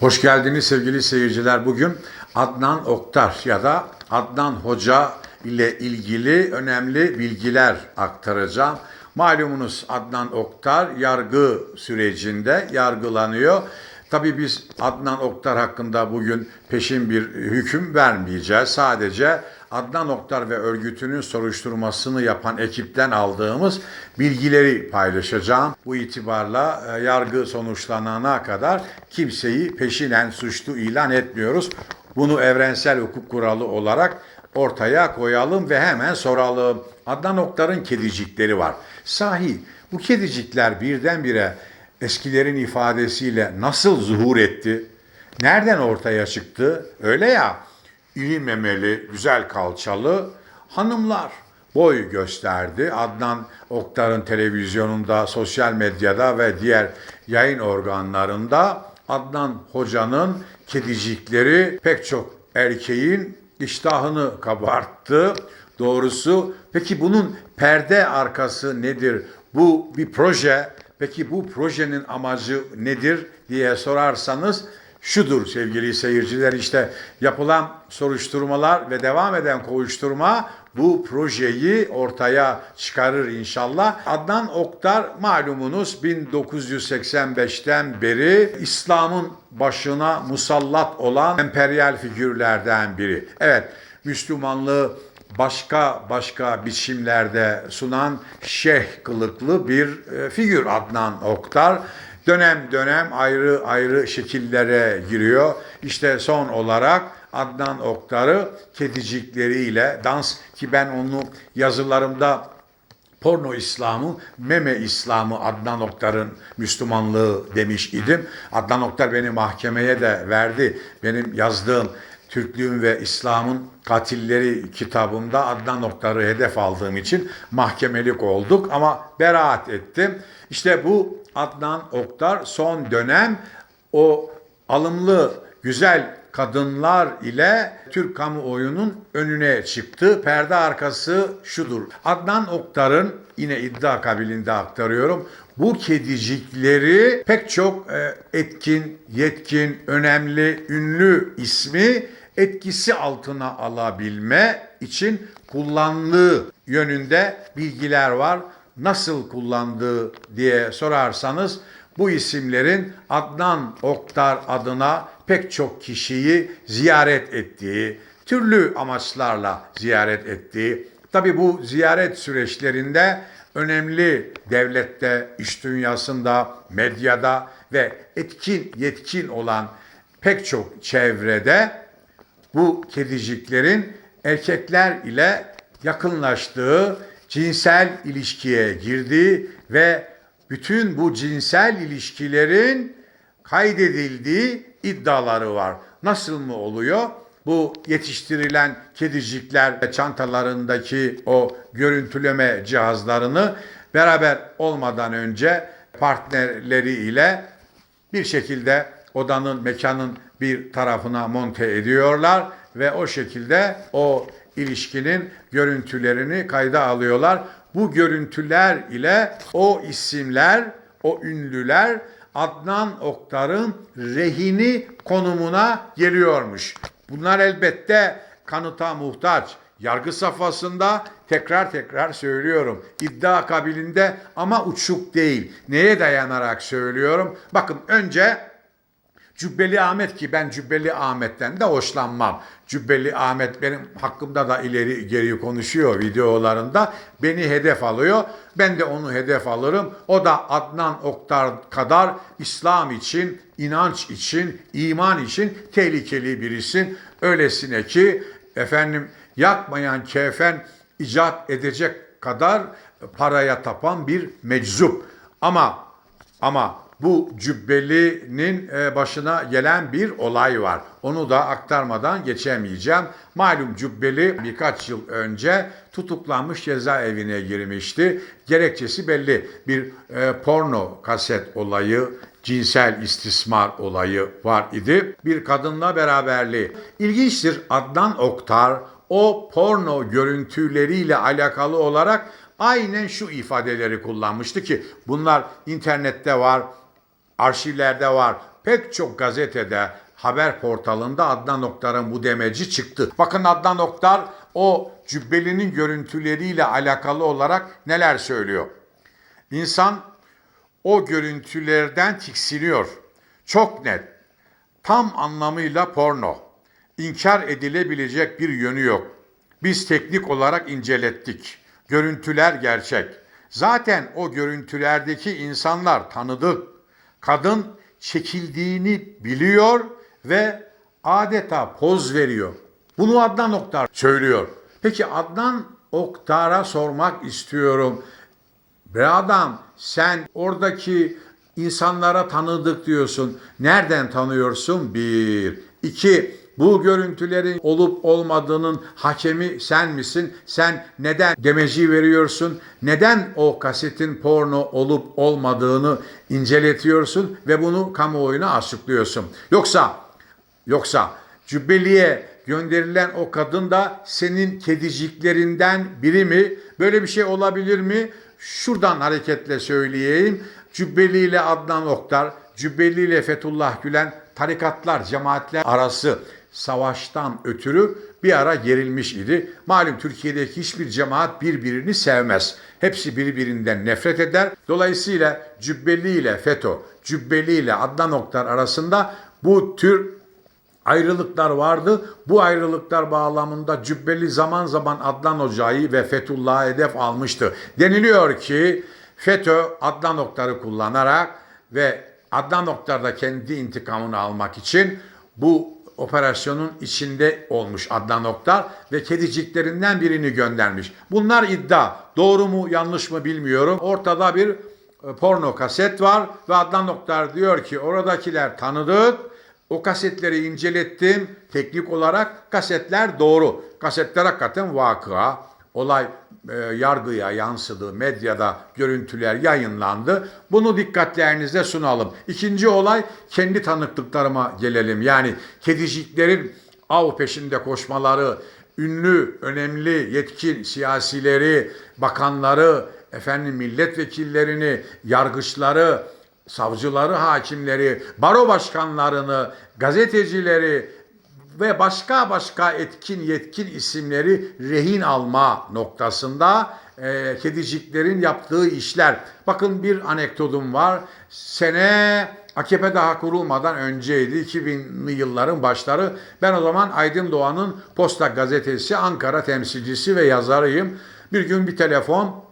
Hoş geldiniz sevgili seyirciler. Bugün Adnan Oktar ya da Adnan Hoca ile ilgili önemli bilgiler aktaracağım. Malumunuz Adnan Oktar yargı sürecinde yargılanıyor. Tabii biz Adnan Oktar hakkında bugün peşin bir hüküm vermeyeceğiz. Sadece Adnan Oktar ve örgütünün soruşturmasını yapan ekipten aldığımız bilgileri paylaşacağım. Bu itibarla e, yargı sonuçlanana kadar kimseyi peşinen suçlu ilan etmiyoruz. Bunu evrensel hukuk kuralı olarak ortaya koyalım ve hemen soralım. Adnan Oktar'ın kedicikleri var. Sahi bu kedicikler birdenbire eskilerin ifadesiyle nasıl zuhur etti? Nereden ortaya çıktı? Öyle ya, iri memeli, güzel kalçalı hanımlar boy gösterdi. Adnan Oktar'ın televizyonunda, sosyal medyada ve diğer yayın organlarında Adnan Hoca'nın kedicikleri pek çok erkeğin iştahını kabarttı. Doğrusu peki bunun perde arkası nedir? Bu bir proje. Peki bu projenin amacı nedir diye sorarsanız şudur sevgili seyirciler işte yapılan soruşturmalar ve devam eden kovuşturma bu projeyi ortaya çıkarır inşallah. Adnan Oktar malumunuz 1985'ten beri İslam'ın başına musallat olan emperyal figürlerden biri. Evet Müslümanlığı başka başka biçimlerde sunan şeyh kılıklı bir e, figür Adnan Oktar. Dönem dönem ayrı ayrı şekillere giriyor. İşte son olarak Adnan Oktar'ı kedicikleriyle dans ki ben onu yazılarımda porno İslamı, meme İslamı Adnan Oktar'ın Müslümanlığı demiş idim. Adnan Oktar beni mahkemeye de verdi. Benim yazdığım Türklüğün ve İslam'ın katilleri kitabımda Adnan Oktar'ı hedef aldığım için mahkemelik olduk ama beraat ettim. İşte bu Adnan Oktar son dönem o alımlı güzel kadınlar ile Türk kamuoyunun önüne çıktı. Perde arkası şudur. Adnan Oktar'ın yine iddia kabilinde aktarıyorum. Bu kedicikleri pek çok e, etkin, yetkin, önemli, ünlü ismi etkisi altına alabilme için kullandığı yönünde bilgiler var. Nasıl kullandığı diye sorarsanız bu isimlerin Adnan Oktar adına pek çok kişiyi ziyaret ettiği, türlü amaçlarla ziyaret ettiği, tabi bu ziyaret süreçlerinde önemli devlette, iş dünyasında, medyada ve etkin yetkin olan pek çok çevrede bu kediciklerin erkekler ile yakınlaştığı, cinsel ilişkiye girdiği ve bütün bu cinsel ilişkilerin kaydedildiği iddiaları var. Nasıl mı oluyor? Bu yetiştirilen kedicikler çantalarındaki o görüntüleme cihazlarını beraber olmadan önce partnerleri ile bir şekilde odanın, mekanın bir tarafına monte ediyorlar ve o şekilde o ilişkinin görüntülerini kayda alıyorlar. Bu görüntüler ile o isimler, o ünlüler Adnan Oktar'ın rehini konumuna geliyormuş. Bunlar elbette kanıta muhtaç. Yargı safhasında tekrar tekrar söylüyorum. İddia kabilinde ama uçuk değil. Neye dayanarak söylüyorum? Bakın önce Cübbeli Ahmet ki ben Cübbeli Ahmet'ten de hoşlanmam. Cübbeli Ahmet benim hakkımda da ileri geri konuşuyor videolarında. Beni hedef alıyor. Ben de onu hedef alırım. O da Adnan Oktar kadar İslam için, inanç için, iman için tehlikeli birisin. Öylesine ki efendim yakmayan kefen icat edecek kadar paraya tapan bir meczup. Ama ama bu cübbelinin e, başına gelen bir olay var. Onu da aktarmadan geçemeyeceğim. Malum cübbeli birkaç yıl önce tutuklanmış cezaevine girmişti. Gerekçesi belli. Bir e, porno kaset olayı, cinsel istismar olayı var idi. Bir kadınla beraberliği. İlginçtir Adnan Oktar o porno görüntüleriyle alakalı olarak aynen şu ifadeleri kullanmıştı ki bunlar internette var, arşivlerde var. pek çok gazetede, haber portalında Adnan Oktar'ın bu demeci çıktı. Bakın Adnan Oktar o cübbelinin görüntüleriyle alakalı olarak neler söylüyor. İnsan o görüntülerden tiksiniyor. Çok net. Tam anlamıyla porno. İnkar edilebilecek bir yönü yok. Biz teknik olarak incelettik. Görüntüler gerçek. Zaten o görüntülerdeki insanlar tanıdık. Kadın çekildiğini biliyor ve adeta poz veriyor. Bunu Adnan Oktar söylüyor. Peki Adnan Oktar'a sormak istiyorum. Be adam sen oradaki insanlara tanıdık diyorsun. Nereden tanıyorsun? Bir. İki. Bu görüntülerin olup olmadığının hakemi sen misin? Sen neden demeci veriyorsun? Neden o kasetin porno olup olmadığını inceletiyorsun ve bunu kamuoyuna açıklıyorsun? Yoksa Yoksa Cübbeli'ye gönderilen o kadın da senin kediciklerinden biri mi? Böyle bir şey olabilir mi? Şuradan hareketle söyleyeyim. Cübbeli ile Adnan Oktar, Cübbeli ile Fethullah Gülen tarikatlar, cemaatler arası savaştan ötürü bir ara gerilmiş idi. Malum Türkiye'deki hiçbir cemaat birbirini sevmez. Hepsi birbirinden nefret eder. Dolayısıyla Cübbeli ile FETÖ, Cübbeli ile Adnan Oktar arasında bu tür ayrılıklar vardı. Bu ayrılıklar bağlamında Cübbeli zaman zaman Adnan Hoca'yı ve Fethullah'ı hedef almıştı. Deniliyor ki FETÖ Adnan Oktar'ı kullanarak ve Adnan Oktar da kendi intikamını almak için bu operasyonun içinde olmuş Adnan Oktar ve kediciklerinden birini göndermiş. Bunlar iddia. Doğru mu yanlış mı bilmiyorum. Ortada bir e, porno kaset var ve Adnan Oktar diyor ki oradakiler tanıdık. O kasetleri incelettim. Teknik olarak kasetler doğru. Kasetler hakikaten vakıa. Olay yargıya yansıdı, medyada görüntüler yayınlandı. Bunu dikkatlerinize sunalım. İkinci olay kendi tanıklıklarıma gelelim. Yani kediciklerin av peşinde koşmaları, ünlü, önemli, yetkin siyasileri, bakanları, efendim milletvekillerini, yargıçları, savcıları, hakimleri, baro başkanlarını, gazetecileri ve başka başka etkin yetkin isimleri rehin alma noktasında e, kediciklerin yaptığı işler. Bakın bir anekdotum var. Sene AKP daha kurulmadan önceydi. 2000'li yılların başları. Ben o zaman Aydın Doğan'ın Posta Gazetesi Ankara temsilcisi ve yazarıyım. Bir gün bir telefon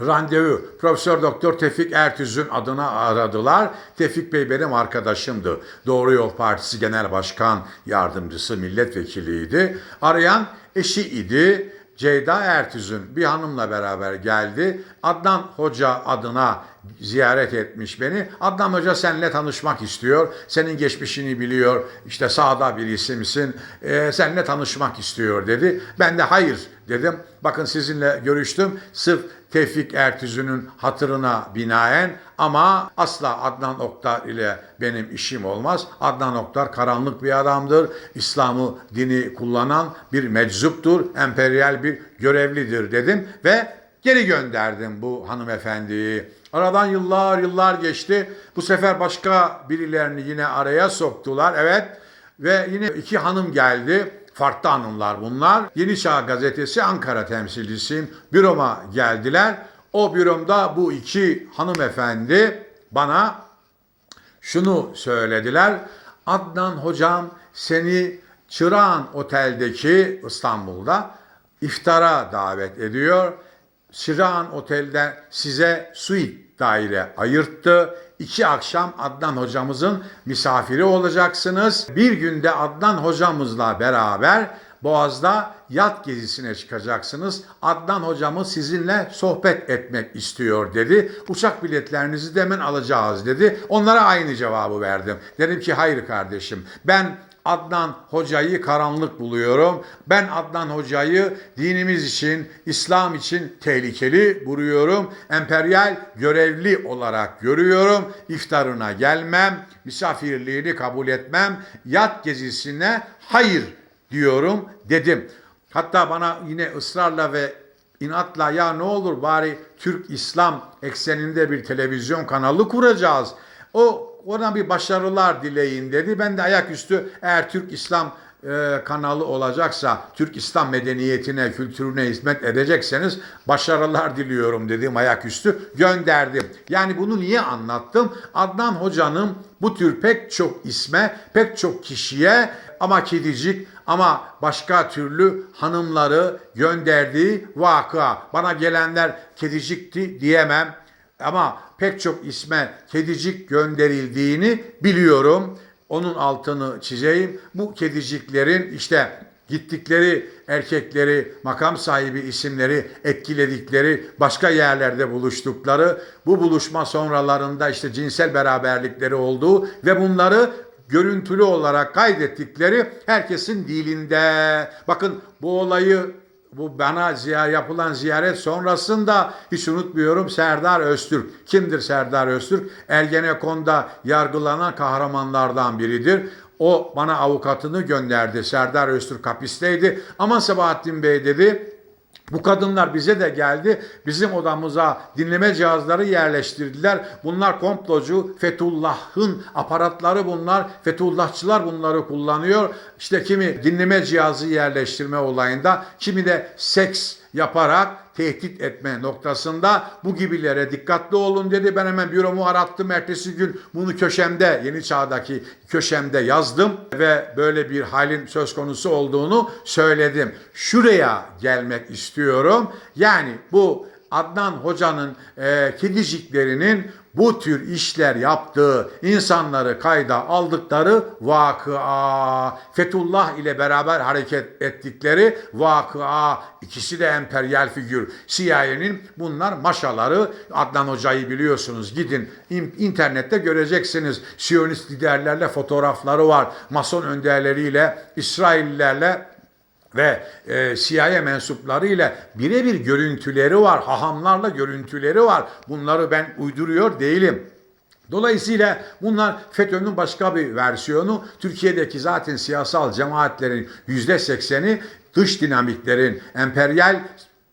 randevu Profesör Doktor Tevfik Ertüz'ün adına aradılar. Tevfik Bey benim arkadaşımdı. Doğru Yol Partisi Genel Başkan Yardımcısı, milletvekiliydi. Arayan eşi idi. Ceyda Ertüz'ün bir hanımla beraber geldi. Adnan Hoca adına ziyaret etmiş beni. Adnan Hoca seninle tanışmak istiyor. Senin geçmişini biliyor. İşte sağda bir isimsin. Ee, seninle tanışmak istiyor dedi. Ben de hayır dedim. Bakın sizinle görüştüm. Sırf Tevfik Ertüz'ünün hatırına binaen ama asla Adnan Oktar ile benim işim olmaz. Adnan Oktar karanlık bir adamdır. İslam'ı dini kullanan bir meczuptur. Emperyal bir görevlidir dedim ve geri gönderdim bu hanımefendiyi. Aradan yıllar yıllar geçti. Bu sefer başka birilerini yine araya soktular. Evet ve yine iki hanım geldi. Farklı hanımlar bunlar. Yeni Çağ Gazetesi Ankara temsilcisiyim. Büroma geldiler. O büromda bu iki hanımefendi bana şunu söylediler. Adnan hocam seni Çırağan Otel'deki İstanbul'da iftara davet ediyor. Çırağan Otel'den size suite daire ayırttı. İki akşam Adnan hocamızın misafiri olacaksınız. Bir günde Adnan hocamızla beraber Boğaz'da yat gezisine çıkacaksınız. Adnan hocamız sizinle sohbet etmek istiyor dedi. Uçak biletlerinizi de hemen alacağız dedi. Onlara aynı cevabı verdim. Dedim ki hayır kardeşim ben Adnan Hoca'yı karanlık buluyorum. Ben Adnan Hoca'yı dinimiz için, İslam için tehlikeli buluyorum. Emperyal görevli olarak görüyorum. İftarına gelmem, misafirliğini kabul etmem. Yat gezisine hayır diyorum dedim. Hatta bana yine ısrarla ve inatla ya ne olur bari Türk İslam ekseninde bir televizyon kanalı kuracağız. O Ona bir başarılar dileyin dedi. Ben de ayaküstü eğer Türk İslam e, kanalı olacaksa, Türk İslam medeniyetine, kültürüne hizmet edecekseniz başarılar diliyorum dedim ayaküstü gönderdim. Yani bunu niye anlattım? Adnan Hoca'nın bu tür pek çok isme, pek çok kişiye ama kedicik ama başka türlü hanımları gönderdiği vakıa. Bana gelenler kedicikti diyemem ama pek çok isme kedicik gönderildiğini biliyorum. Onun altını çizeyim. Bu kediciklerin işte gittikleri erkekleri, makam sahibi isimleri etkiledikleri, başka yerlerde buluştukları, bu buluşma sonralarında işte cinsel beraberlikleri olduğu ve bunları görüntülü olarak kaydettikleri herkesin dilinde. Bakın bu olayı bu bana ziyaret yapılan ziyaret sonrasında hiç unutmuyorum Serdar Öztürk. Kimdir Serdar Öztürk? Ergenekon'da yargılanan kahramanlardan biridir. O bana avukatını gönderdi. Serdar Öztürk hapisteydi. Ama Sabahattin Bey dedi bu kadınlar bize de geldi. Bizim odamıza dinleme cihazları yerleştirdiler. Bunlar komplocu, Fethullah'ın aparatları bunlar. Fethullahçılar bunları kullanıyor. İşte kimi dinleme cihazı yerleştirme olayında, kimi de seks yaparak tehdit etme noktasında bu gibilere dikkatli olun dedi. Ben hemen büromu arattım. Ertesi gün bunu köşemde, Yeni Çağ'daki köşemde yazdım ve böyle bir halin söz konusu olduğunu söyledim. Şuraya gelmek istiyorum. Yani bu Adnan Hoca'nın e, kediciklerinin bu tür işler yaptığı, insanları kayda aldıkları vakıa, Fethullah ile beraber hareket ettikleri vakıa, ikisi de emperyal figür. CIA'nin bunlar maşaları, Adnan Hoca'yı biliyorsunuz, gidin in- internette göreceksiniz. Siyonist liderlerle fotoğrafları var, Mason önderleriyle, İsraillilerle ve e, CIA mensupları ile birebir görüntüleri var. Hahamlarla görüntüleri var. Bunları ben uyduruyor değilim. Dolayısıyla bunlar FETÖ'nün başka bir versiyonu. Türkiye'deki zaten siyasal cemaatlerin yüzde sekseni dış dinamiklerin, emperyal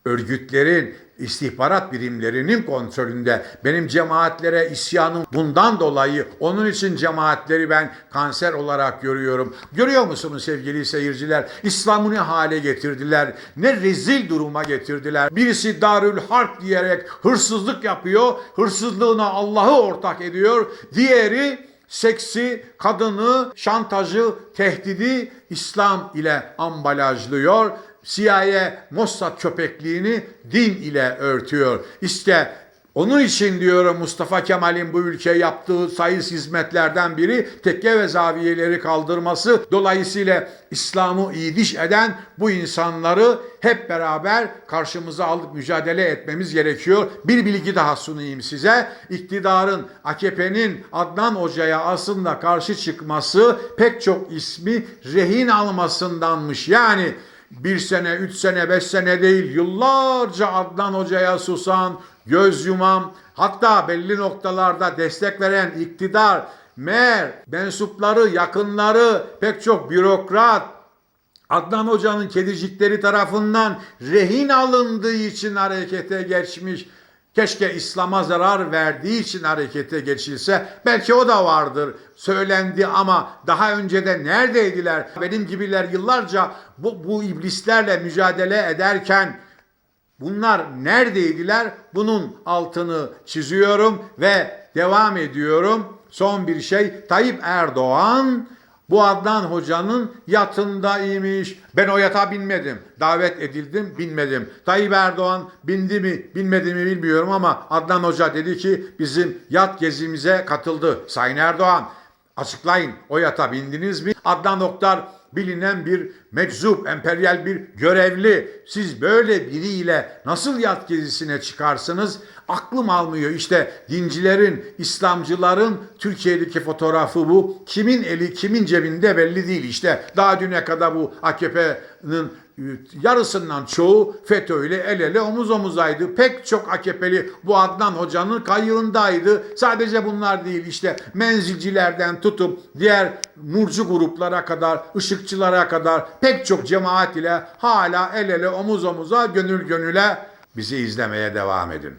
örgütlerin, istihbarat birimlerinin kontrolünde. Benim cemaatlere isyanım bundan dolayı onun için cemaatleri ben kanser olarak görüyorum. Görüyor musunuz sevgili seyirciler? İslam'ı ne hale getirdiler? Ne rezil duruma getirdiler? Birisi Darül Harp diyerek hırsızlık yapıyor. Hırsızlığına Allah'ı ortak ediyor. Diğeri seksi, kadını, şantajı, tehdidi İslam ile ambalajlıyor. CIA Mossad köpekliğini din ile örtüyor. İşte onun için diyorum Mustafa Kemal'in bu ülkeye yaptığı sayısız hizmetlerden biri tekke ve zaviyeleri kaldırması. Dolayısıyla İslam'ı iyiliş eden bu insanları hep beraber karşımıza alıp mücadele etmemiz gerekiyor. Bir bilgi daha sunayım size. İktidarın, AKP'nin Adnan Hoca'ya aslında karşı çıkması pek çok ismi rehin almasındanmış. Yani bir sene, üç sene, beş sene değil yıllarca Adnan Hoca'ya susan, göz yuman, hatta belli noktalarda destek veren iktidar, mer, mensupları, yakınları, pek çok bürokrat, Adnan Hoca'nın kedicikleri tarafından rehin alındığı için harekete geçmiş. Keşke İslam'a zarar verdiği için harekete geçilse. Belki o da vardır. Söylendi ama daha önceden neredeydiler? Benim gibiler yıllarca bu, bu iblislerle mücadele ederken Bunlar neredeydiler? Bunun altını çiziyorum ve devam ediyorum. Son bir şey Tayyip Erdoğan bu Adnan Hoca'nın yatında imiş. Ben o yatağa binmedim. Davet edildim, binmedim. Tayyip Erdoğan bindi mi, binmedi mi bilmiyorum ama Adnan Hoca dedi ki bizim yat gezimize katıldı. Sayın Erdoğan açıklayın o yata bindiniz mi? Adnan Oktar bilinen bir meczup, emperyal bir görevli. Siz böyle biriyle nasıl yat gezisine çıkarsınız? Aklım almıyor. İşte dincilerin, İslamcıların Türkiye'deki fotoğrafı bu. Kimin eli, kimin cebinde belli değil. İşte daha düne kadar bu AKP'nin yarısından çoğu FETÖ ile el ele omuz omuzaydı. Pek çok AKP'li bu Adnan Hoca'nın kayığındaydı. Sadece bunlar değil işte menzilcilerden tutup diğer nurcu gruplara kadar, ışıkçılara kadar pek çok cemaat ile hala el ele omuz omuza, gönül gönüle bizi izlemeye devam edin.